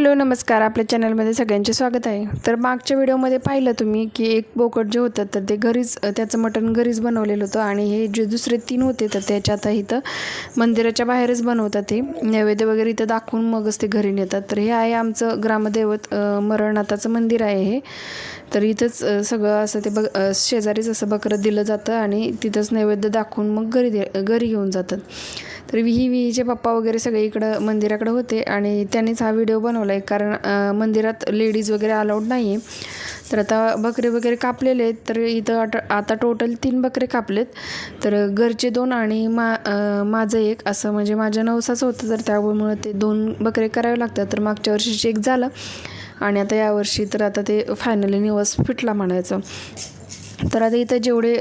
Hello नमस्कार. आपल्या चॅनलमध्ये सगळ्यांचे स्वागत आहे. तर मागच्या व्हिडिओमध्ये पाहिलं तुम्ही की एक बोकड जे होतं तर ते घरीच त्याचं मटण घरीच बनवलेलं होतं आणि हे जे दुसरे तीन होते तर त्याच्यात इथं मंदिराच्या बाहेरच बनवतात ते नैवेद्य वगैरे इथं दाखवून मगच ते घरी नेतात. तर हे आहे आमचं ग्रामदैवत मरणनाथाचं मंदिर आहे हे. तर इथंच सगळं असं ते बग शेजारीच असं बकरं दिलं जातं आणि तिथंच नैवेद्य दाखवून मग घरी दे घरी घेऊन जातात. तर विही विहीचे पप्पा वगैरे सगळे इकडं मंदिराकडे होते आणि त्यांनीच हा व्हिडिओ बनवला आहे कारण मंदिरात लेडीज वगैरे अलाउड नाही आहे तर आता बकरे वगैरे कापलेले आहेत तर इथं आता आता टोटल तीन बकरे कापलेत. तर घरचे दोन आणि मा माझं एक. असं म्हणजे माझ्या नवसाचं होतं तर त्यामुळं ते दोन बकरे करावे लागतात. तर मागच्या वर्षीचे एक झालं आणि आता यावर्षी तर आता ते फायनली निवास फिटला म्हणायचं. तर आता इथं जेवढे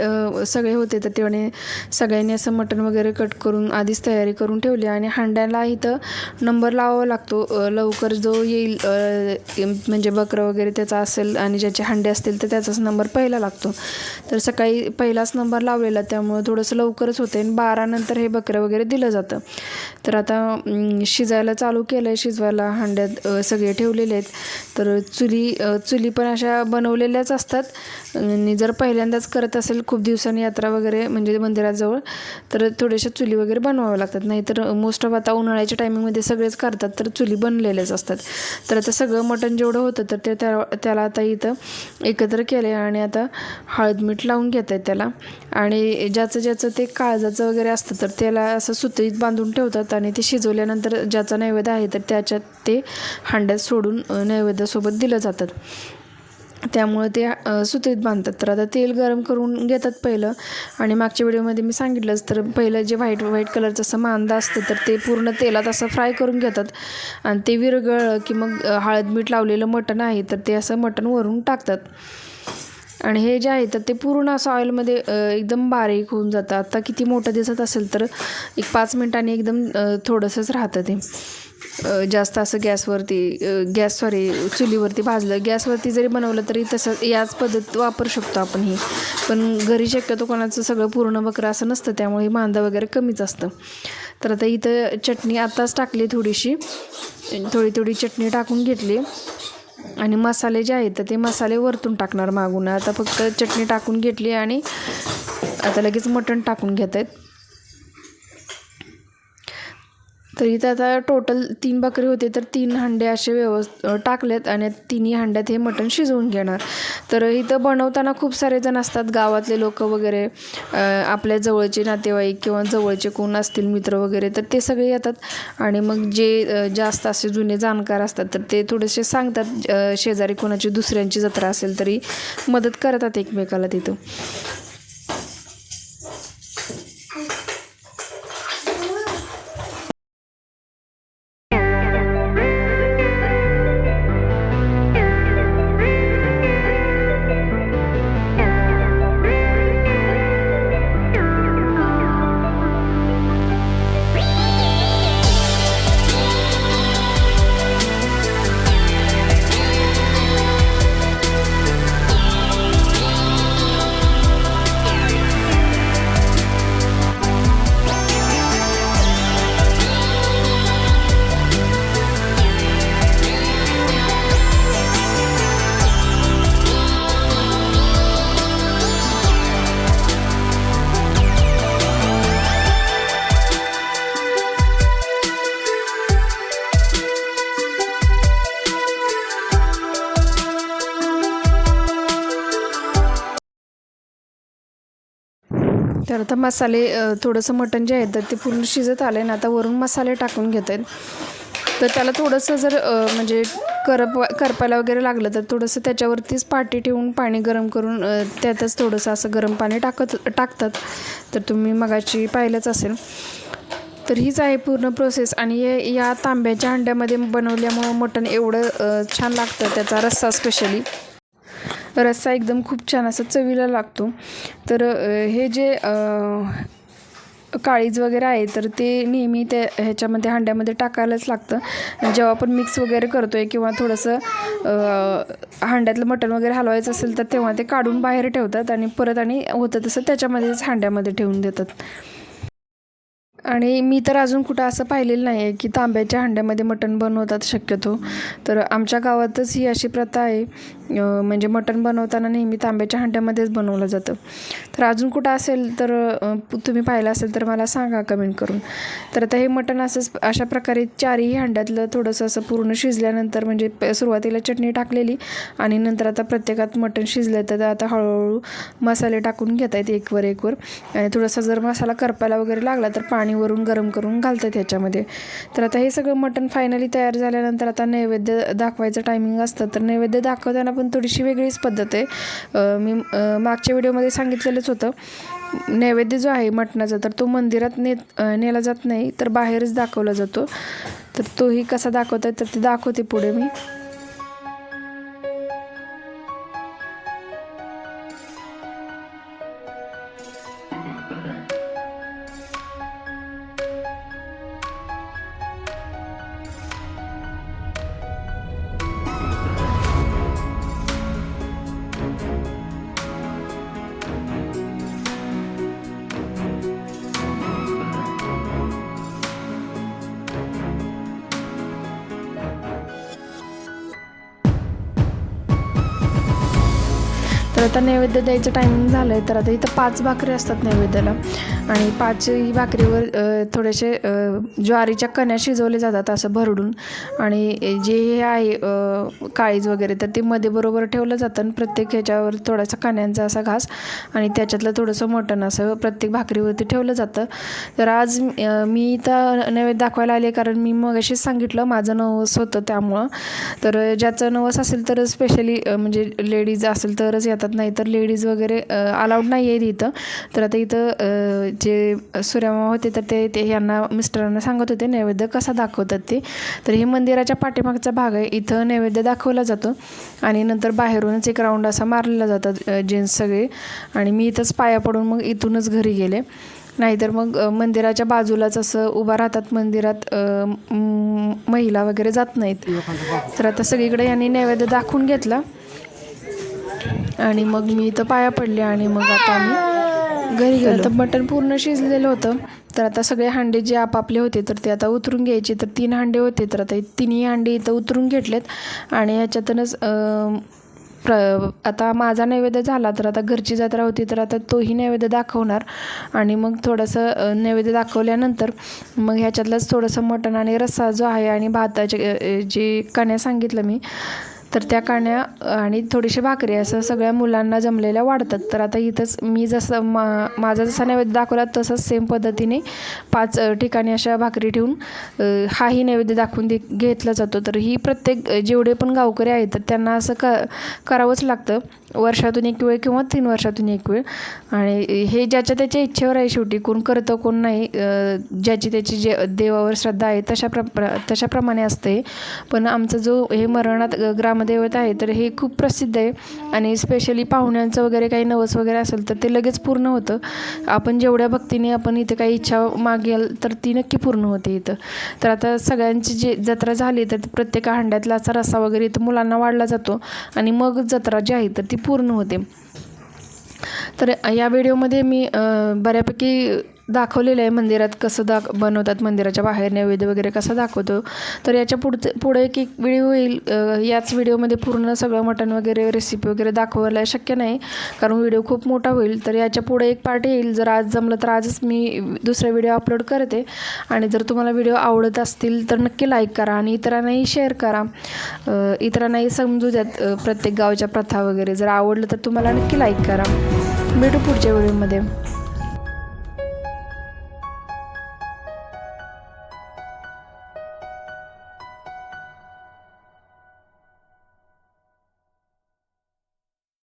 सगळे होते तर तेवढे सगळ्यांनी असं मटण वगैरे कट करून आधीच तयारी करून ठेवली. आणि हांड्याला इथं नंबर लावावा लागतो. लवकर जो येईल म्हणजे बकरं वगैरे त्याचा असेल आणि ज्याचे हांडे असतील तर त्याचाच नंबर पहिला लागतो. तर सकाळी पहिलाच नंबर लावलेला त्यामुळं थोडंसं लवकरच होते आणि बारानंतर हे बकरं वगैरे दिलं जातं. तर आता शिजायला चालू केलं आहे शिजवायला हांड्यात सगळे ठेवलेले आहेत. तर चुली चुली पण अशा बनवलेल्याच असतात. आणि जर पहिल्यांदाच करत असेल खूप दिवसांनी यात्रा वगैरे म्हणजे मंदिराजवळ तर थोड्याशा चुली वगैरे बनवाव्या लागतात. नाहीतर मोस्ट ऑफ आता उन्हाळ्याच्या टायमिंगमध्ये सगळेच करतात तर चुली बनलेल्याच असतात. तर आता सगळं मटण जेवढं होतं तर ते त्या त्याला आता इथं एकत्र केलं आहे आणि आता हळद मीठ लावून घेत आहेत त्याला. आणि ज्याचं ज्याचं ते काळजाचं वगैरे असतं तर त्याला असं सुतळीत बांधून ठेवतात आणि ते शिजवल्यानंतर ज्याचा नैवेद्य आहे तर त्याच्यात ते हांड्यात सोडून नैवेद्यासोबत दिलं जातात त्यामुळे ते अ, सुतळीत बांधतात. तर आता तेल गरम करून घेतात पहिलं. आणि मागच्या व्हिडिओमध्ये मी सांगितलंच तर पहिलं जे व्हाईट व्हाईट कलरचं असं मांदा असतं तर ते पूर्ण तेलात असं फ्राय करून घेतात. आणि ते विरगळलं की मग हळद मीठ लावलेलं मटण आहे तर ते असं मटण वरून टाकतात. आणि हे जे आहे तर ते पूर्ण असं ऑइलमध्ये एकदम बारीक होऊन जातं. आता किती मोठं दिसत असेल तर एक पाच मिनिटांनी एकदम थोडंसंच राहतं ते. जास्त असं गॅसवरती गॅस सॉरी चुलीवरती भाजलं. गॅसवरती जरी बनवलं तरी तसं याच पद्धत वापरू शकतो आपण ही. पण घरी शक्यतो कोणाचं सगळं पूर्ण बकरं असं नसतं त्यामुळे मांदा वगैरे कमीच असतं. तर आता इथं चटणी आत्ताच टाकली थोडीशी. थोडी थोडी चटणी टाकून घेतली. आणि मसाले जे आहेत तर ते मसाले वरतून टाकणार मागून. आता फक्त चटणी टाकून घेतली आणि आता लगेच मटण टाकून घेत आहेत तर इथं आता टोटल तीन बकरी होते तर तीन हंडे असे व्यवस्थ टाकलेत आणि तिन्ही हांड्यात हे मटण शिजवून घेणार. तर इथं बनवताना खूप सारे जण असतात गावातले लोक वगैरे आपल्या जवळचे नातेवाईक किंवा जवळचे कोण असतील मित्र वगैरे तर ते सगळे येतात. आणि मग जे जास्त असे जुने जाणकार असतात तर ते थोडेसे सांगतात शेजारी कोणाची दुसऱ्यांची जत्रा असेल तरी मदत करतात एकमेकाला तिथं. तर आता मसाले थोडंसं मटण जे आहे तर ते पूर्ण शिजत आलं आहे ना आता वरून मसाले टाकून घेत आहेत तर त्याला थोडंसं जर म्हणजे करप करपायला वगैरे लागलं तर थोडंसं त्याच्यावरतीच पाटी ठेवून पाणी गरम करून त्यातच थोडंसं असं गरम पाणी टाकत टाकतात. तर तुम्ही मगाची पाहिलंच असेल. तर हीच आहे पूर्ण प्रोसेस. आणि हे या तांब्याच्या अंड्यामध्ये बनवल्यामुळं मटण एवढं छान लागतं त्याचा रस्सा स्पेशली रस्सा एकदम खूप छान असा चवीला लागतो. तर हे जे काळीज वगैरे आहे तर ते नेहमी त्या ह्याच्यामध्ये हांड्यामध्ये टाकायलाच लागतं. जेव्हा आपण मिक्स वगैरे करतो आहे किंवा थोडंसं हांड्यातलं मटण वगैरे हलवायचं असेल तर तेव्हा ते काढून बाहेर ठेवतात आणि परत आणि होतं तसं त्याच्यामध्येच हांड्यामध्ये ठेवून देतात. आणि मी तर अजून कुठं असं पाहिलेलं नाही आहे की तांब्याच्या हांड्यामध्ये मटण बनवतात शक्यतो. तर आमच्या गावातच ही अशी प्रथा आहे म्हणजे मटण बनवताना नेहमी तांब्याच्या हांड्यामध्येच बनवलं जातं. तर अजून कुठं असेल तर तुम्ही पाहिलं असेल तर मला सांगा कमेंट करून. तर आता हे मटण असंच अशा प्रकारे चारही हांड्यातलं थोडंसं असं पूर्ण शिजल्यानंतर म्हणजे प- सुरुवातीला चटणी टाकलेली आणि नंतर आता प्रत्येकात मटण शिजलं तर आता हळूहळू मसाले टाकून घेत आहेत एकवर एकवर. आणि थोडासा जर मसाला करपायला वगैरे लागला तर पाणीवरून गरम करून घालतात ह्याच्यामध्ये. तर आता हे सगळं मटण फायनली तयार झाल्यानंतर आता नैवेद्य दाखवायचं टायमिंग असतं. तर नैवेद्य दाखवताना पण थोडीशी वेगळीच पद्धत आहे. मी मागच्या व्हिडिओमध्ये सांगितलेलंच होतं नैवेद्य जो आहे मटणाचा तर तो मंदिरात ने नेला जात नाही तर बाहेरच दाखवला जातो. तर तोही कसा दाखवतात तर ते दाखवते पुढे मी. तर आता नैवेद्य द्यायचं टायमिंग झालं आहे तर आता इथं पाच भाकरी असतात नैवेद्याला. आणि पाचही भाकरीवर थोडेसे ज्वारीच्या कण्या शिजवले जातात असं भरडून. आणि जे हे आहे काळीज वगैरे तर ते मध्ये बरोबर ठेवलं जातं आणि प्रत्येक ह्याच्यावर थोडासा कण्यांचा असा घास आणि त्याच्यातलं थोडंसं मटण असं प्रत्येक भाकरीवरती ठेवलं जातं. तर आज मी इथं नैवेद्य दाखवायला आले कारण मी मग अशीच सांगितलं माझं नवस होतं त्यामुळं. तर ज्याचं नवस असेल तर स्पेशली म्हणजे लेडीज असेल तरच येतात नाही. तर लेडीज वगैरे अलाउड नाही आहेत इथं. तर आता इथं जे सूर्यमा होते तर ते ते यांना मिस्टरांना सांगत होते नैवेद्य कसा दाखवतात ते. तर हे मंदिराच्या पाठीमागचा भाग आहे. इथं नैवेद्य दाखवला जातो. आणि नंतर बाहेरूनच एक राऊंड असा मारलेला जातात जेंट्स सगळे. आणि मी इथंच पाया पडून मग इथूनच घरी गेले. नाहीतर मग मंदिराच्या बाजूलाच असं उभा राहतात. मंदिरात महिला वगैरे जात नाहीत. तर आता सगळीकडे यांनी नैवेद्य दाखवून घेतला. आणि मग मी इथं पाया पडले आणि मग आता आम्ही घरी गेलो. तर मटण पूर्ण शिजलेलं होतं. तर आता सगळे हांडे जे आपापले होते तर ते आता उतरून घ्यायचे. तर तीन हांडे होते तर आता तिन्ही हांडे इथं उतरून घेतलेत. आणि ह्याच्यातूनच प्र आता माझा नैवेद्य झाला तर आता घरची जत्रा होती तर आता तोही नैवेद्य दाखवणार. आणि मग थोडंसं नैवेद्य दाखवल्यानंतर मग ह्याच्यातलंच थोडंसं मटण आणि रस्सा जो आहे आणि भाताचे जे कण्या सांगितलं मी तर त्या काण्या आणि थोडीशी भाकरी असं सगळ्या मुलांना जमलेल्या वाढतात. तर आता इथंच मी जसं मा माझा जसा नैवेद्य दाखवला तसंच सेम पद्धतीने पाच ठिकाणी अशा भाकरी ठेवून हाही नैवेद्य दाखवून दे घेतला जातो. तर ही प्रत्येक जेवढे पण गावकरी आहेत तर त्यांना असं क करावंच लागतं. वर्षातून एक वेळ किंवा तीन वर्षातून एक वेळ. आणि हे ज्याच्या त्याच्या इच्छेवर आहे शेवटी कोण करतं कोण नाही ज्याची त्याची जे देवावर श्रद्धा आहे तशा प्र तशाप्रमाणे असते. पण आमचं जो हे मरणात ग्रामदैवत आहे तर हे खूप प्रसिद्ध आहे. आणि स्पेशली पाहुण्यांचं वगैरे काही नवस वगैरे असेल तर ते लगेच पूर्ण होतं. आपण जेवढ्या भक्तीने आपण इथे काही इच्छा मागेल तर ती नक्की पूर्ण होते इथं. तर आता सगळ्यांची जे जत्रा झाली तर प्रत्येक हांड्यातला असा रस्सा वगैरे इथं मुलांना वाढला जातो. आणि मग जत्रा जी आहे तर ती पूर्ण होते. तर या व्हिडिओमध्ये मी बऱ्यापैकी दाखवलेलं आहे मंदिरात कसं दाख बनवतात मंदिराच्या बाहेर नैवेद्य वगैरे कसं दाखवतो. तर याच्या पुढचं पुढे एक एक व्हिडिओ येईल. याच व्हिडिओमध्ये पूर्ण सगळं मटण वगैरे रेसिपी वगैरे दाखवायला शक्य नाही. कारण व्हिडिओ खूप मोठा होईल. तर याच्यापुढे एक पार्ट येईल. जर आज जमलं तर आजच मी दुसरा व्हिडिओ अपलोड करते. आणि जर तुम्हाला व्हिडिओ आवडत असतील तर नक्की लाईक करा आणि इतरांनाही शेअर करा. इतरांनाही समजू द्यात प्रत्येक गावच्या प्रथा वगैरे. जर आवडलं तर तुम्हाला नक्की लाईक करा. भेटू पुढच्या व्हिडिओमध्ये